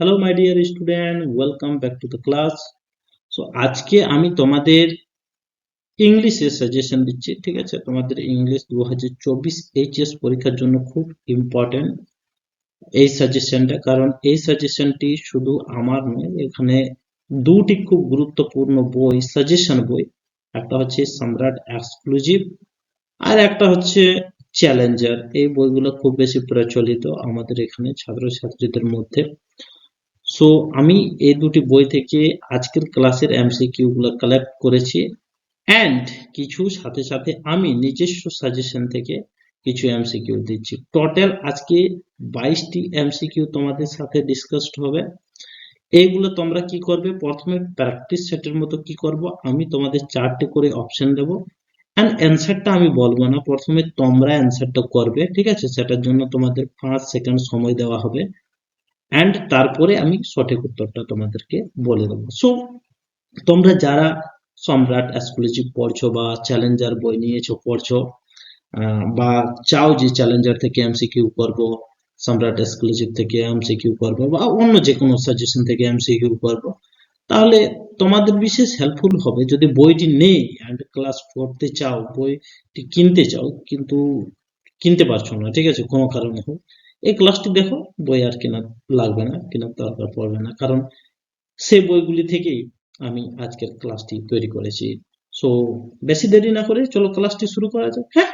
Hello my dear student welcome back to the class so আজকে আমি তোমাদের ইংলিশের সাজেশন দিচ্ছি, ঠিক আছে? তোমাদের ইংলিশ দু হাজার চব্বিশ এইচএস পরীক্ষার জন্য খুব ইম্পর্টেন্ট এই সাজেশনটা কারণ এই সাজেশনটি শুধু আমার নয়, এখানে দুটি খুব গুরুত্বপূর্ণ বই সাজেশন বই, একটা হচ্ছে সম্রাট এক্সক্লুসিভ আর একটা হচ্ছে চ্যালেঞ্জার এই বইগুলো খুব বেশি প্রচলিত আমাদের এখানে ছাত্রছাত্রীদের মধ্যে। সো আমি এই দুটি বই থেকে আজকের ক্লাসের এমসিকিউ গুলো কালেক্ট করেছি অ্যান্ড কিছু সাথে সাথে আমি নিজস্ব সাজেশন থেকে কিছু এমসিকিউ দিচ্ছি। টোটাল আজকে বাইশটি এমসিকিউ তোমাদের সাথে ডিসকাসড হবে। এইগুলো তোমরা কি করবে? প্রথমে প্র্যাকটিস সেটের মতো কি করব? আমি তোমাদের চারটে করে অপশন দেব। অ্যান্ড অ্যান্সারটা আমি বলব না। প্রথমে তোমরা অ্যান্সারটা করবে, ঠিক আছে? সেটার জন্য তোমাদের পাঁচ সেকেন্ড সময় দেওয়া হবে। অ্যান্ড তারপরে আমি সঠিক উত্তরটা তোমাদেরকে বলে দেবো। সো তোমরা যারা সম্রাট এক্সক্লুসিভ পড়ছো বা চ্যালেঞ্জার বই নিয়েছো, পড়ছো বা চাও যে চ্যালেঞ্জার থেকে এমসিকিউ করব, সম্রাট এক্সক্লুসিভ থেকে এমসিকিউ করব, বা অন্য যে কোনো সাজেশন থেকে এমসিকিউ করব, তাহলে তোমাদের বিশেষ হেল্পফুল হবে যদি বইটি নেই অ্যান্ড ক্লাস পড়তে চাও, বইটি কিনতে চাও, কিন্তু কিনতে পারছ না, ঠিক আছে? কোনো কারণে হোক। এই ক্লাসটি দেখো, বই আর কেনা লাগবে না কেনার দরকার পড়বে না। কারণ সেই বইগুলি থেকেই আমি আজকের ক্লাসটি তৈরি করেছি। সো বেশি দেরি না করে চলো ক্লাসটি শুরু করা যাক। হ্যাঁ?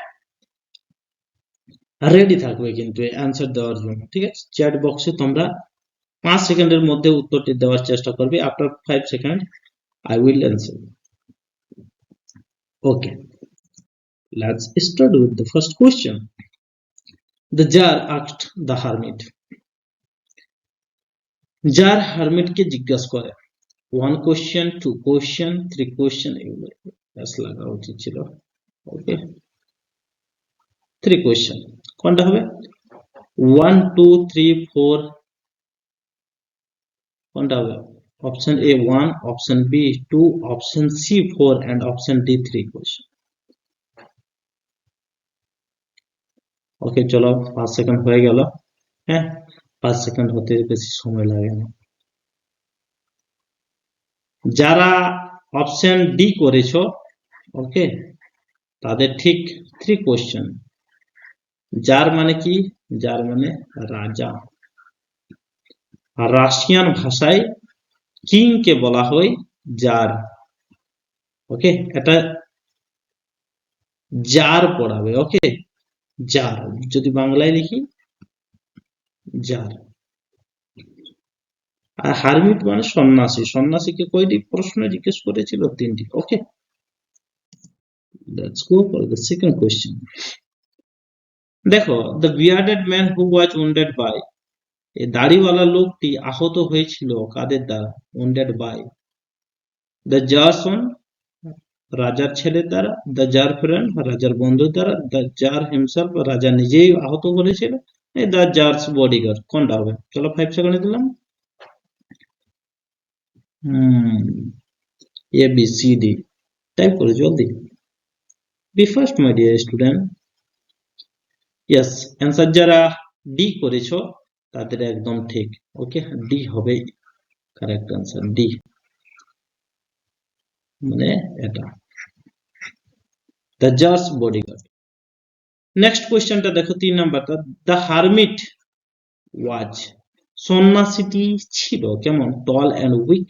রেডি থাকবে কিন্তু অ্যান্সার দেওয়ার জন্য, ঠিক আছে? চ্যাট বক্সে তোমরা পাঁচ সেকেন্ডের মধ্যে উত্তরটি দেওয়ার চেষ্টা করবে। After five second I will answer okay let's start with the first question The jar asked the hermit. Jar হারমিটকে জিজ্ঞাসা করে one question two question three question এগুলো ব্যাস লাগা উচিত ছিল। ওকে থ্রি কোশ্চেন কোনটা হবে? ওয়ান টু থ্রি ফোর কোনটা হবে? Option A one option B two option C four and option D three question okay চলো, পাঁচ সেকেন্ড হয়ে গেল। হ্যাঁ পাঁচ সেকেন্ড হতে বেশি সময় লাগে না। যারা অপশন ডি করেছ ওকে তাদের ঠিক থ্রি কোশ্চেন যার মানে কি? যার মানে রাজা। রাশিয়ান ভাষায় কিং কে বলা হয় জার ওকে এটা জার পড়াবে ওকে জার যদি বাংলায় লিখি জার আর হারমিট মানে সন্ন্যাসী, সন্ন্যাসীকে কয়টি? প্রশ্ন জিজ্ঞেস করেছিল তিনটি। ওকে দেখো the bearded man who was wounded by এই দাড়িওয়ালা লোকটি আহত হয়েছিল কাদের দ্বারা? উন্ডেড বাই দ্য জারসন রাজার ছেলে দ্বারা দ্য জার ফ্রেন্ড, রাজার বন্ধু দ্বারা দ্য জার হিমসেলফ রাজা নিজেই আহত করেছিল দ্য জার্স বডিগার্ড কোনটা হবে? চলো ফাইভ সেকেন্ডে দিলাম। হুম A B C D type করে জলদি। B first my dear student yes answer যারা ডি করেছ, তাদের একদম ঠিক ওকে ডি হবে কারেক্ট অ্যান্সার ডি মানে এটা। দ্য জার্স বডিগার্ড নেক্সট কোয়েশ্চেনটা দেখো তিন নাম্বারটা। দ্য হারমিট ওয়াজ সন্ন্যাসীটি ছিল কেমন? টল অ্যান্ড উইক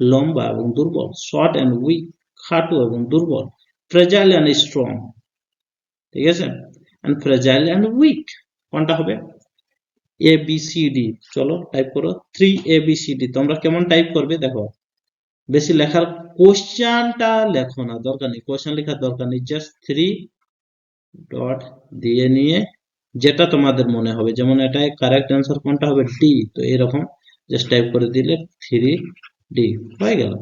লম্বা এবং দুর্বল শর্ট অ্যান্ড উইক খাটু এবং দুর্বল ফ্রেজাইল অ্যান্ড স্ট্রং ঠিক আছে? অ্যান্ড ফ্রেজাইল অ্যান্ড উইক কোনটা হবে? এ বি সি ডি চলো টাইপ করো। Three A B C D তোমরা কেমন টাইপ করবে? দেখো। বেশি লেখার কোশ্চেনটা লেখো না, দরকার নেই। কোশ্চেন লেখার দরকার নেই জাস্ট থ্রি ডট দিয়ে নিয়ে যেটা তোমাদের মনে হবে। যেমন এটাই কারেক্ট অ্যান্সার কোনটা হবে? ডি তো এরকম জাস্ট টাইপ করে দিলে থ্রি ডি হয়ে গেল।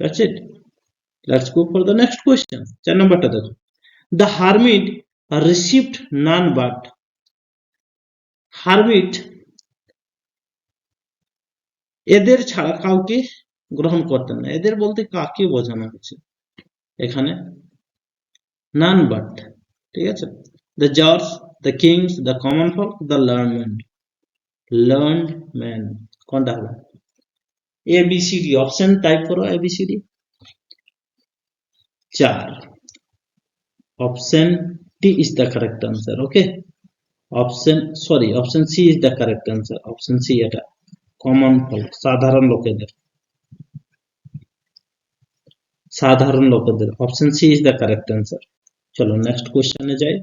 That's it let's go for the next চার নম্বরটা দেখো। The hermit received none but hermit এদের ছাড়া কাউকে গ্রহণ করতেন না। এদের বলতে কাকে বোঝানো হচ্ছে এখানে নান বাট, ঠিক আছে? The czars the kings the common folk the লার্নমেন্ট learned man কোনটা হবে? A B C D option type করো এ বি সি ডি চার। Option D is the correct answer okay option sorry option C is the correct answer option C এটা। Common ফল সাধারণ লোকেদের। সাধারণ লোকেদের। Option C is the correct answer চলো next কোশ্চেনে যাই।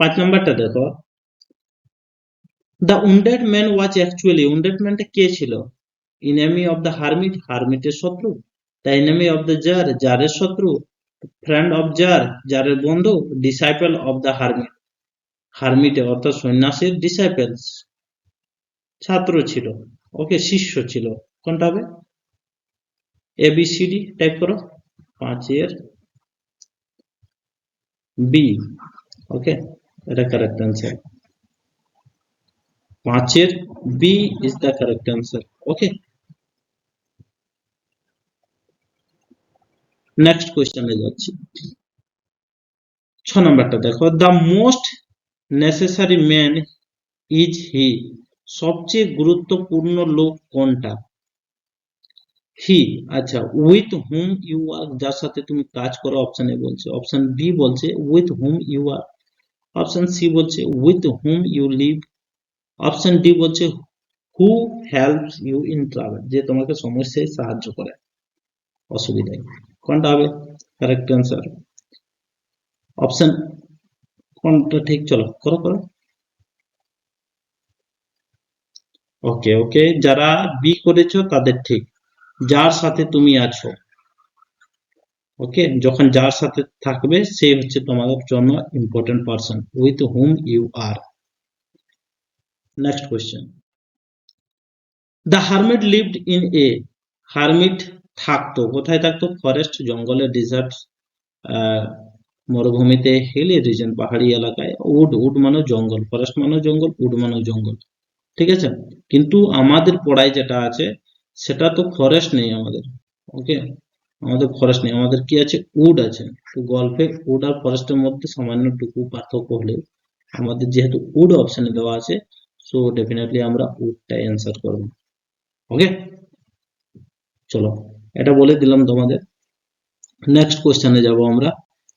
পাঁচ নাম্বারটা দেখো। The wounded man was actually wounded ম্যানটা কে ছিল? ইনেমি অফ দ্য হারমিট হারমিটের শত্রু। The enemy of the czar জারের শত্রু। ফ্রেন্ড অফ জার জারের বন্ধু। ডিসাইপল অফ দ্য হারমিট হারমিটে অর্থাৎ সন্ন্যাসীর ডিসাইপেলস ছাত্র ছিল। ওকে শিষ্য ছিল। কোনটা হবে? A B C D type করো। পাঁচের বি ওকে এটা কারেক্ট অ্যান্সার পাঁচের B is the correct answer okay next কোয়েশ্চেনে যাচ্ছি। ছ নম্বরটা দেখো। The most necessary man is he সবচেয়ে গুরুত্বপূর্ণ লোক কোনটা? হি আচ্ছা উইথ হুম ইউ আর যার সাথে তুমি কাজ করো অপশন এ বলছে। অপশন বি বলছে with whom you are option C বলছে with whom you live option D বলছে who helps you in travel যে তোমাকে সমস্যায় সাহায্য করে। অসুবিধায় কোনটা হবে? কারেক্ট অ্যান্সার অপশন কোনটা ঠিক? চলো, করো করো। ওকে ওকে যারা বি করেছ তাদের ঠিক। যার সাথে তুমি আছো। ওকে যখন যার সাথে থাকবে, সে হচ্ছে তোমাদের জন্য important person with whom you are next question the hermit lived in a hermit থাকতো। কোথায় থাকতো? ফরেস্ট জঙ্গলে ডিজার্ট মরুভূমিতে হিলি রিজন পাহাড়ি এলাকায়। উড উড মানে জঙ্গল। ফরেস্ট মানে জঙ্গল উড মানে জঙ্গল। ঠিক আছে? কিন্তু আমাদের পড়ায় যেটা আছে সেটা তো ফরেস্ট নেই আমাদের ওকে আমাদের ফরেস্ট নেই। আমাদের কি আছে? উড আছে। তো গল্পে উড আর ফরেস্টের মধ্যে সামান্যটুকু পার্থক্য হলেও আমাদের যেহেতু উড অপশনে দেওয়া আছে সো ডেফিনেটলি আমরা উডটাই অ্যান্সার করব। ওকে চলো, এটা বলে দিলাম তোমাদের। নেক্সট কোশ্চেনে যাব আমরা,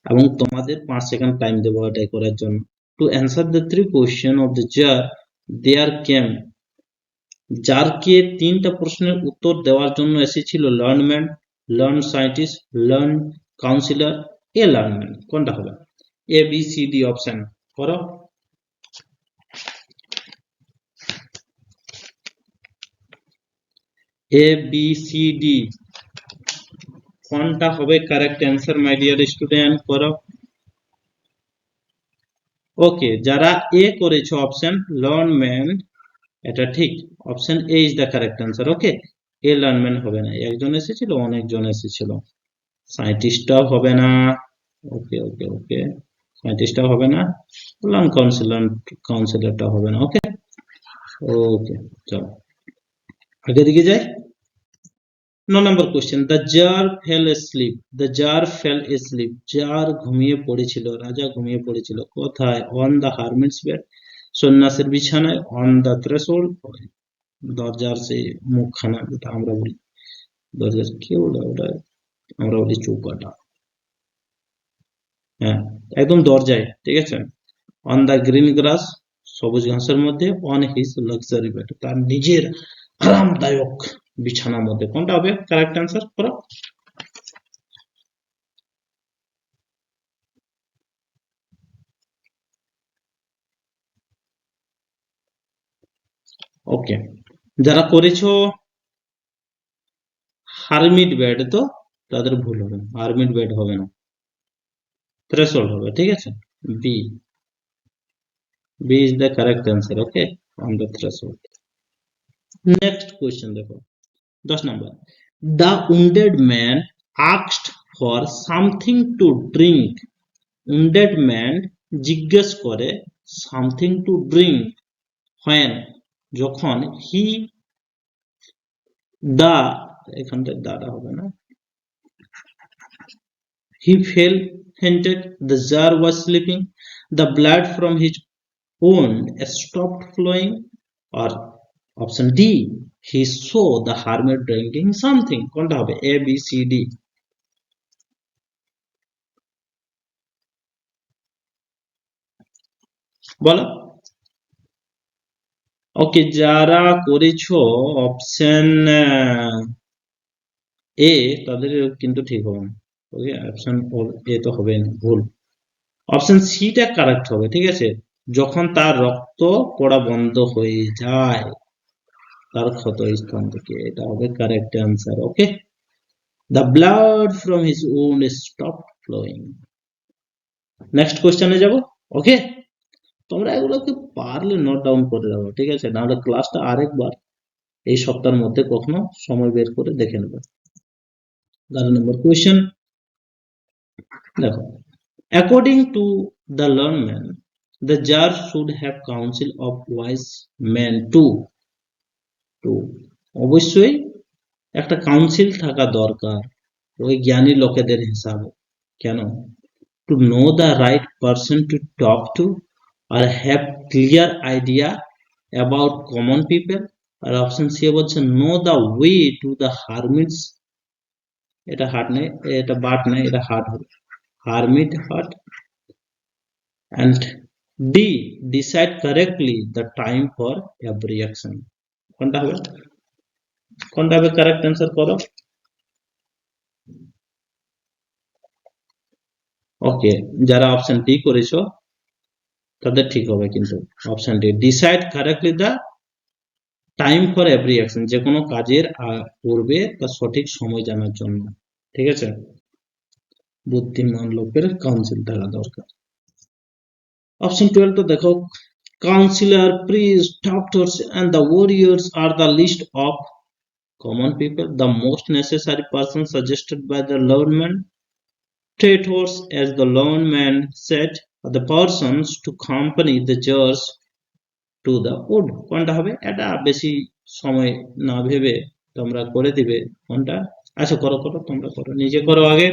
এবং তোমাদের পাঁচ সেকেন্ড টাইম দেবো এটাই করার জন্য। To answer the three question of the czar there came যারকে তিনটা প্রশ্নের উত্তর দেওয়ার জন্য এসেছিল learned man, learned scientist, learned counsellor, a learned man. কোনটা হবে? A B C D option করো। এ বি সি ডি কোনটা হবে correct answer my dear student করো। ওকে যারা এ করেছ অপশন লার্নম্যান এটা ঠিক। Option A is the correct answer okay A learned man হবে না। একজন এসেছিল, অনেকজন এসেছিল। সায়েন্টিস্টটাও হবে না। ওকে ওকে ওকে সায়েন্টিস্টটাও হবে না। লার্ন কাউন্সিলর কাউন্সিলরটা হবে না ওকে ওকে চলো। আগে দিকে যাই। ন নম্বর question the czar fell asleep the czar fell asleep czar ঘুমিয়ে পড়েছিল। রাজা ঘুমিয়ে পড়েছিল। কোথায়? অন দ্য হারমিটস বেড সন্ন্যাসের বিছানায় অন দ্য থ্রেশোল্ড দরজার সেই মুখখানা, যেটা আমরা বলি, দরজার কি বলে ওটা আমরা বলি চৌকাটা। হ্যাঁ একদম দরজায়, ঠিক আছে? অন দ্য গ্রিন গ্রাস সবুজ ঘাসের মধ্যে অন হিজ লাক্সারি বেড তার নিজের আরামদায়ক বিছানার মধ্যে। কোনটা হবে? কারেক্ট অ্যান্সার করো ওকে যারা করেছ হারমিট বেড তো তাদের ভুল হবে হারমিট বেড হবে না। থ্রেশোল্ড হবে, ঠিক আছে? B B is the correct answer okay on the threshold next question দেখো। দশ নম্বর। The wounded man আক্সড for something to drink wounded man জিজ্ঞেস করে something to drink when যখন হি দা এখানটা দাটা হবে না he fell fainted the jar was sleeping the blood from his wound stopped flowing or option d he saw the hermit drinking something কোনটা হবে A B C D বলো ওকে, যারা করেছ অপশন এ তাদের কিন্তু ঠিক হবে ওকে অপশন এ তো হবে ভুল। অপশন সিটা কারেক্ট হবে, ঠিক আছে? যখন তার রক্ত পড়া বন্ধ হয়ে যায়, তার ক্ষত স্থান থেকে, এটা হবে correct answer okay the blood from his wound stop flowing next কোশ্চেনে যাব ওকে তোমরা এগুলোকে পারলে নোট ডাউন করে রাখো ঠিক আছে? নাহলে ক্লাসটা আরেকবার এই সপ্তাহের মধ্যে কখনো সময় বের করে দেখে নেবে। নম্বর কোয়েশ্চেন দেখো according to the learned man the czar should have council of wise man to to অবশ্যই একটা কাউন্সিল থাকা দরকার, ওই জ্ঞানী লোকেদের হিসাবে। কেন? To know the right person to talk to R have clear idea about common people R option C বলছে know the way to the hermits এটা হার্ট নেই, এটা বাট নেই, এটা হার্ট হবে। Hermit heart and D decide correctly the time for every action কোনটা হবে? কোনটা হবে? কারেক্ট অ্যান্সার করো। ওকে যারা অপশন ডি করেছ তাদের ঠিক হবে কিন্তু option D decide correctly the time for every action যে কোনো কাজের পূর্বে তার সঠিক সময় জানার জন্য, ঠিক আছে? বুদ্ধিমান লোকের কাউন্সিল থাকা দরকার। অপশন টুয়েলভ তো দেখো counsellor priest doctors and the warriors or the list of common people, the most necessary person suggested by the learned man, traitors as the learned man said the persons to accompany the judge to the wood কোনটা হবে? এটা বেশি সময় না ভেবে তোমরা করে দিবে। কোনটা? আচ্ছা করো করো, তোমরা করো। নিজে করো আগে।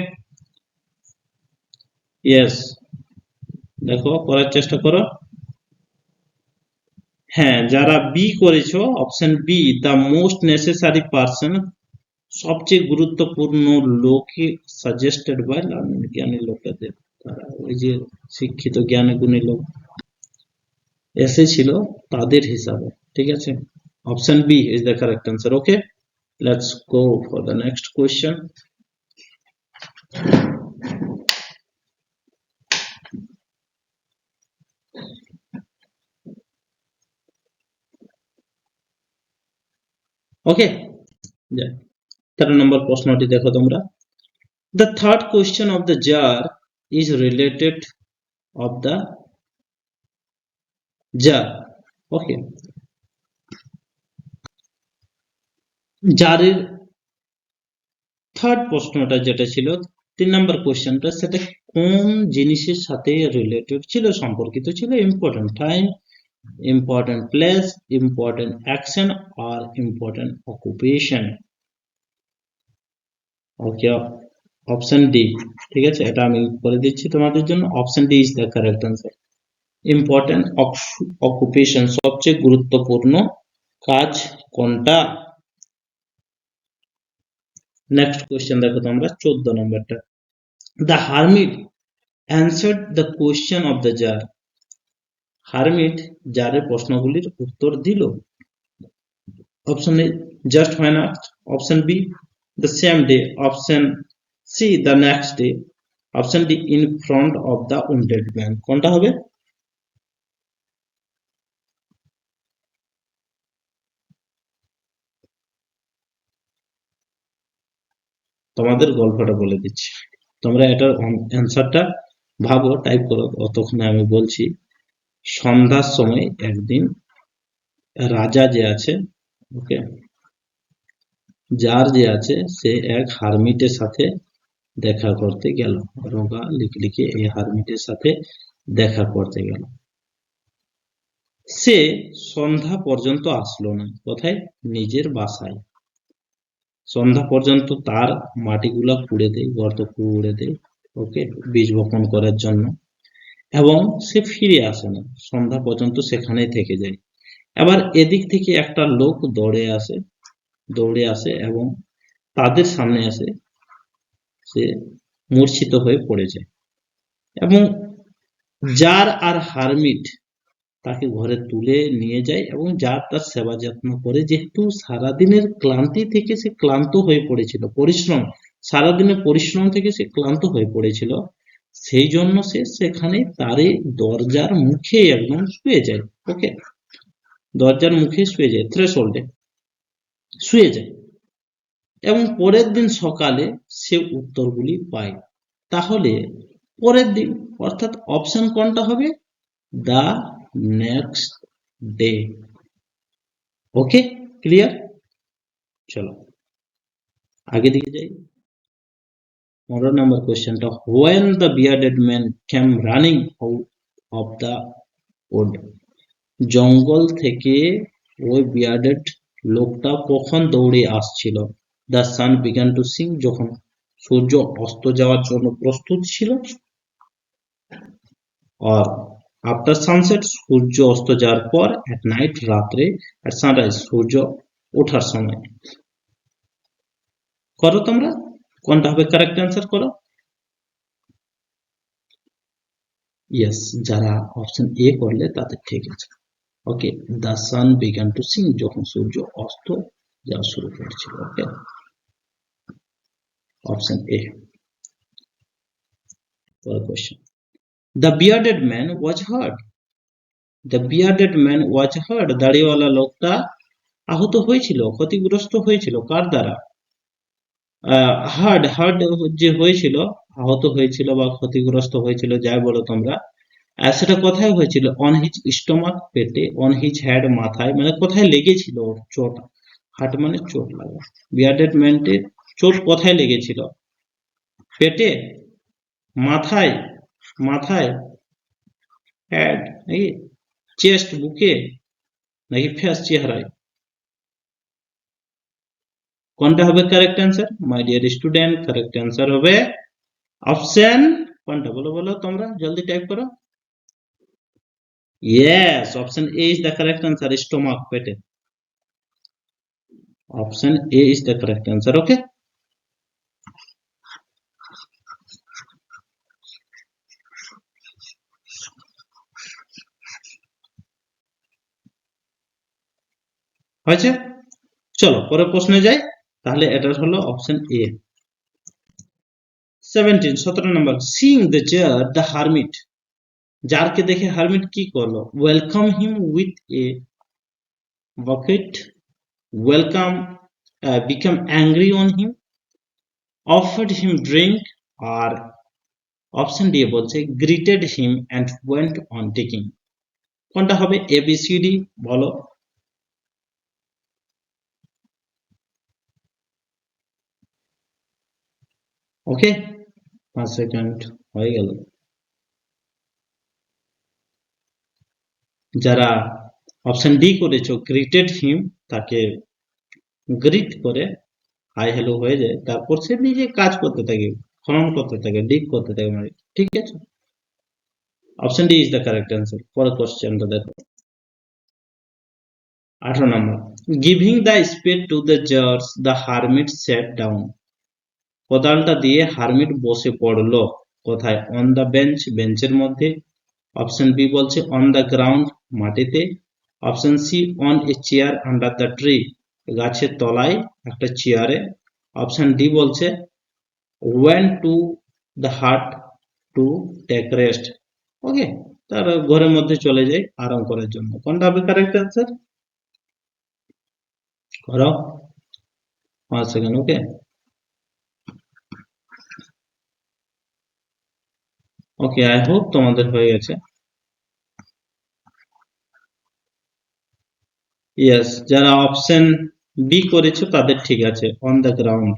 ইয়েস দেখো, করার চেষ্টা করো। হ্যাঁ যারা বি করেছ option B the most necessary person সবচেয়ে গুরুত্বপূর্ণ লোকে সাজেস্টেড বাই জ্ঞানী লোকেদের। ওই যে শিক্ষিত জ্ঞানগুণী লোক। এসেছিল তাদের হিসাবে, ঠিক আছে? Option B is the correct answer okay let's go for the next question okay তেরো নম্বর প্রশ্নটি দেখো তোমরা। The third question of the czar is related of the czar okay জারের থার্ড প্রশ্নটা যেটা ছিল তিন নম্বর কোয়েশ্চেনটা সেটা কোন জিনিসের সাথে রিলেটেড ছিল সম্পর্কিত ছিল? Important time important place, important action or important occupation. Okay option D ঠিক আছে? এটা আমি করে দিচ্ছি তোমাদের জন্য। Option D is the correct answer important occupation সবচেয়ে গুরুত্বপূর্ণ কাজ কোনটা? নেক্সট কোয়েশ্চেন দেখো তোমরা, চোদ্দ নম্বরটা। The hermit answered the question of the czar hermit জারের প্রশ্নগুলির উত্তর দিল। Option A just when asked option B the same day option C the next day option D in front of the wounded man কোনটা হবে? তোমাদের গল্পটা বলে দিচ্ছি। তোমরা এটার অ্যান্সারটা ভাবো টাইপ করো। অতক্ষণে আমি বলছি, সন্ধ্যার সময় একদিন রাজা যে আছে ওকে যার যে আছে, সে এক হারমিটের সাথে দেখা করতে গেল। রোগা লিখলিকে এই হারমিটের সাথে দেখা করতে গেল। সে সন্ধ্যা পর্যন্ত আসলো না, কোথায়? নিজের বাসায়। সন্ধ্যা পর্যন্ত তার মাটিগুলা কুড়ে দেয়, গর্ত কুড়ে দেয়, ওকে, বীজ বপন করার জন্য। এবং সে ফিরে আসে না, সন্ধ্যা পর্যন্ত সেখানেই থেকে যায়। এবার এদিক থেকে একটা লোক দৌড়ে আসে দৌড়ে আসে এবং তাদের সামনে আসে সে মূর্ছিত হয়ে পড়ে যায় এবং যার আর হারমিট তাকে ঘরে তুলে নিয়ে যায় এবং যার তার সেবা যত্ন করে, যেহেতু সারাদিনের ক্লান্তি থেকে সে ক্লান্ত হয়ে পড়েছিল, পরিশ্রম, সারাদিনের পরিশ্রম থেকে সে ক্লান্ত হয়ে পড়েছিল, সেই জন্য সে সেখানে তারে দরজার মুখে একদম শুয়ে যায় ওকে দরজার মুখে শুয়ে যায় থ্রেশোল্ডে শুয়ে যায়। এবং পরের দিন সকালে সে উত্তরগুলি পায়। তাহলে পরের দিন, অর্থাৎ অপশন কোনটা হবে? The next day okay clear চলো, আগে দিকে যাই। পনেরো নম্বর কোয়েশ্চেনটা when the bearded man came running out of the wood জঙ্গল থেকে ওই বিয়ার্ডেড লোকটা কখন দৌড়ে আসছিল? The sun began to sink যখন সূর্য অস্ত যাওয়ার জন্য প্রস্তুত ছিল। আর আফটার সানসেট সূর্য অস্ত যাওয়ার পর অ্যাট নাইট রাত্রে অ্যাট সানরাইজ সূর্য ওঠার সময়। করো তোমরা, কোনটা হবে কারেক্ট অ্যান্সার করো? ইয়েস যারা অপশন এ করলে তাদের ঠিক আছে। Okay the sun began to sink যখন সূর্য অস্ত যাওয়া শুরু করেছিল। Okay option A question the bearded man was hurt the bearded man was hurt দাড়িওয়ালা লোকটা আহত হয়েছিল, ক্ষতিগ্রস্ত হয়েছিল, কার দ্বারা? হার্ড হার্ড যে হয়েছিল, আহত হয়েছিল বা ক্ষতিগ্রস্ত হয়েছিল, যাই বলো তোমরা। সেটা কোথায় হয়েছিল? অন হিজ স্টোমাক পেটে অন হিজ হ্যাড মাথায় মানে কোথায় লেগেছিল ওর চোট? হার্ট মানে চোট লাগা। বিয়ার্ডেড ম্যানটির চোট কোথায় লেগেছিল? পেটে? মাথায়? মাথায়? হ্যাড নাকি চেস্ট, বুকে? নাকি ফেস চেহারায়? কোনটা হবে correct answer my dear student correct answer হবে অপশন কোনটা? বলো বলো তোমরা, জলদি টাইপ করো। Yes option A is the correct answer stomach পেটে। Option A is the correct answer okay হয়েছে? চলো, পরের প্রশ্নে যাই। তাহলে এটা হলো অপশন এ সেভেন্টিন সতেরো নম্বর seeing the czar the hermit জারকে দেখে হারমিট কি করল? Welcome him with a bucket welcome became angry on him offered him drink আর অপশন দিয়ে বলছে greeted him and went on digging কোনটা হবে? এবিসিডি বলো। ওকে পাঁচ সেকেন্ড হয়ে গেল। যারা অপশন ডি করেছ গ্রিটেড হিম তাকে গ্রিট করে হাই হ্যালো হয়ে যায়। তারপর সে নিজে কাজ করতে থাকে, খনন করতে থাকে ডিগ করতে থাকে মানে ঠিক আছে? Option D is the correct answer পরের কোশ্চেনটা দেখো। আঠারো নম্বর। Giving the spade to the jars the hermit sat down কোদালটা দিয়ে হারমিট বসে পড়ল। কোথায়? অন দ্য বেঞ্চ বেঞ্চের মধ্যে। অপশন বি বলছে অন দ্য গ্রাউন্ড মাটিতে। Option C on a chair under the tree গাছের তলায় একটা চেয়ারে অপশন ডি বলছে went to the hut to take rest okay তার ঘরের মধ্যে চলে যায় আরাম করার জন্য। কোনটা হবে কারেক্ট অ্যান্সার করো। পাঁচ second okay okay I hope তোমাদের হয়ে গেছে ইয়েস যারা অপশন বি করেছ তাদের ঠিক আছে on the ground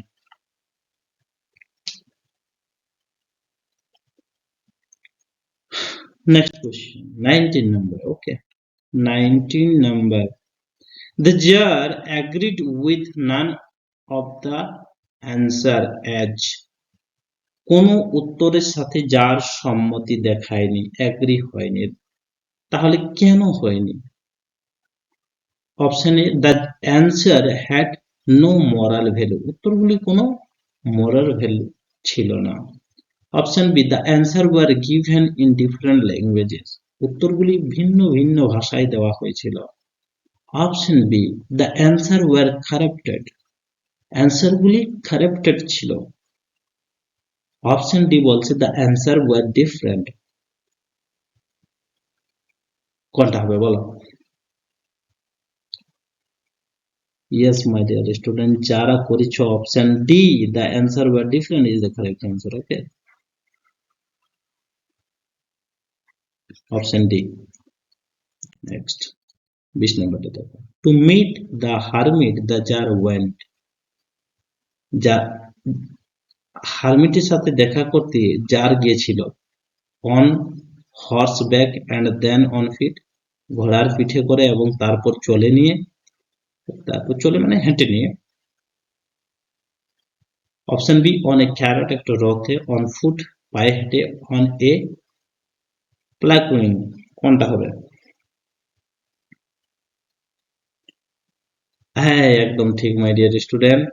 next question 19 number okay 19 number the jar agreed with none of the answer as কোনো উত্তরের সাথে যার সম্মতি দেখায়নি অ্যাগ্রি হয়নি। তাহলে কেন হয়নি? Option the answer had no moral value উত্তরগুলি কোনো মরাল ভ্যালু ছিল না। Option B the answer were given in different languages উত্তরগুলি ভিন্ন ভিন্ন ভাষায় দেওয়া হয়েছিল। Option B the answer were corrupted অ্যান্সারগুলি corrupted ছিল। অপশন ডি বলছে দ্য অ্যান্সার ওয়ার ডিফারেন্ট কোনটা হবে বলো ইয়েস মাই ডিয়ার স্টুডেন্ট যারা করেছ option D the answer were different is the correct answer okay option D next বিশ নম্বরটা দেখো to meet the hermit the jar went যা হারমিটের সাথে দেখা করতে যার গিয়েছিল? On horseback and then on foot ঘোড়ার পিঠে করে এবং তারপর চলে নিয়ে, তারপর চলে মানে হেঁটে নিয়ে। Option B on a chariot একটা রথে অন ফুট পায়ে হেঁটে অন এ প্লাকুইং কোনটা হবে? হ্যাঁ একদম ঠিক my dear student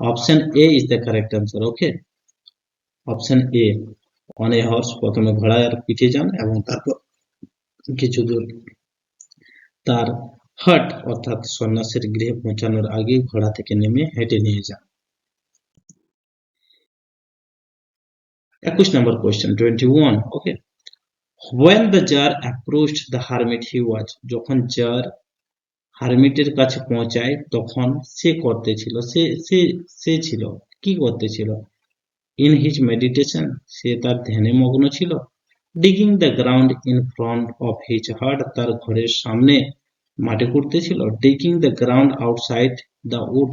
option A is the correct answer okay option A on a horse প্রথমে ঘোড়ার পিঠে যান এবং তারপর কিছু দূর। তার হাট অর্থাৎ সন্ন্যাসের গৃহে পৌঁছানোর আগে ঘোড়া থেকে নেমে হেঁটে নিয়ে যান। একুশ নম্বর question twenty one okay when the jar approached the hermit, he was, যখন জার হারমিটের কাছে পৌঁছায়, তখন সে করতে ছিল সে সে সে ছিল। কি করতে ছিল ইন হিজ মেডিটেশন সে তার ধ্যানে মগ্ন ছিল। Digging the ground in front of his hut তার ঘরের সামনে মাটি করতেছিল digging the ground outside the wood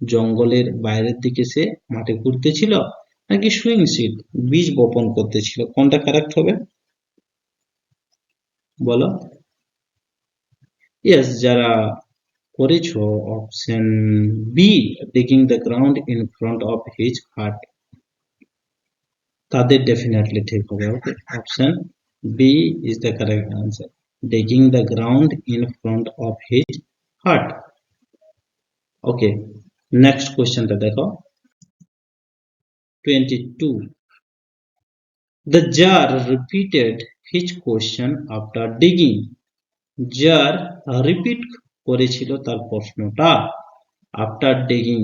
জঙ্গলের বাইরের দিকে সে মাটি করতেছিল নাকি সুইং সিড বীজ বপন করতেছিল। কোনটা কারেক্ট হবে? বলো। ইয়েস যারা করেছো option B digging the ground in front of his heart তাদের ডেফিনেটলি ঠিক হবে okay option B is the correct answer digging the ground in front of his heart okay next কোয়েশ্চেনটা দেখো twenty two the jar repeated his question after digging Czar repeat করেছিল তার প্রশ্নটা। After digging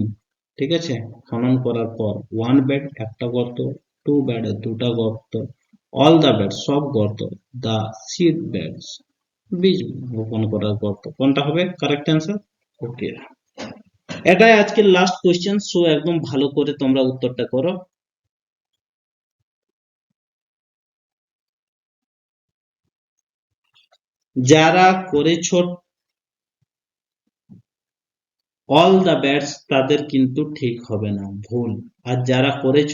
ঠিক আছে? খনন করার পর ওয়ান বেড একটা গর্ত টু বেড দুটা গর্ত অল দা বেড সব গর্ত দা সিড বেডস বীজ বপন করার গর্ত। কোনটা হবে? কারেক্ট অ্যান্সার ওকে এটাই আজকের লাস্ট কোয়েশ্চেন সো একদম ভালো করে তোমরা উত্তরটা করো। যারা করেছ অল দ্য ব্যাটস তাদের কিন্তু ঠিক হবে না, ভুল। আর যারা করেছ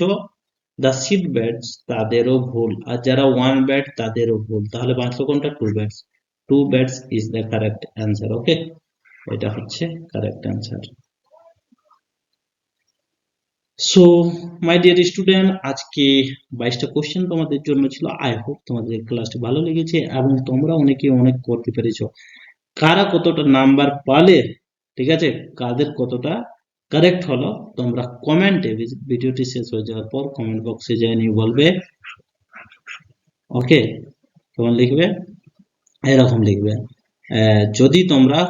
দ্য সিট ব্যাটস তাদেরও ভুল। আর যারা ওয়ান ব্যাট তাদেরও ভুল। তাহলে বাঁচলো কোনটা? Two bats two bats is the correct answer okay এটা হচ্ছে correct answer so my dear student আজকে বাইশটা কোশ্চেন তোমাদের জন্য ছিল। আই হোপ তোমাদের ক্লাসটি ভালো লেগেছে এবং তোমরা অনেকে অনেক করতে পেরেছ। কারা কতটা নাম্বার পালে, ঠিক আছে? কাদের কতটা কারেক্ট হলো, তোমরা কমেন্টে ভিডিওটি শেষ হয়ে যাওয়ার পর কমেন্ট বক্সে যাই নিয়ে বলবে। ওকে কেমন লিখবে? এরকম লিখবে। যদি তোমরা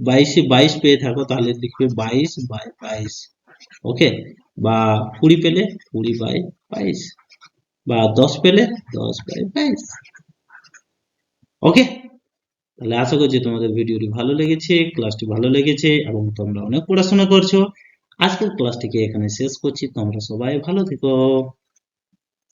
বাইশে বাইশ পেয়ে থাকো, তাহলে লিখবে বাইশ বাই বাইশ। ওকে বা কুড়ি পেলে কুড়ি বাই বাইশ বা দশ পেলে দশ বাই বাইশ। ওকে? তাহলে আশা করছি তোমাদের ভিডিওটি ভালো লেগেছে, ক্লাসটি ভালো লেগেছে এবং তোমরা অনেক পড়াশোনা করছ। আজকের ক্লাসটিকে এখানে শেষ করছি। তোমরা সবাই ভালো থেকো।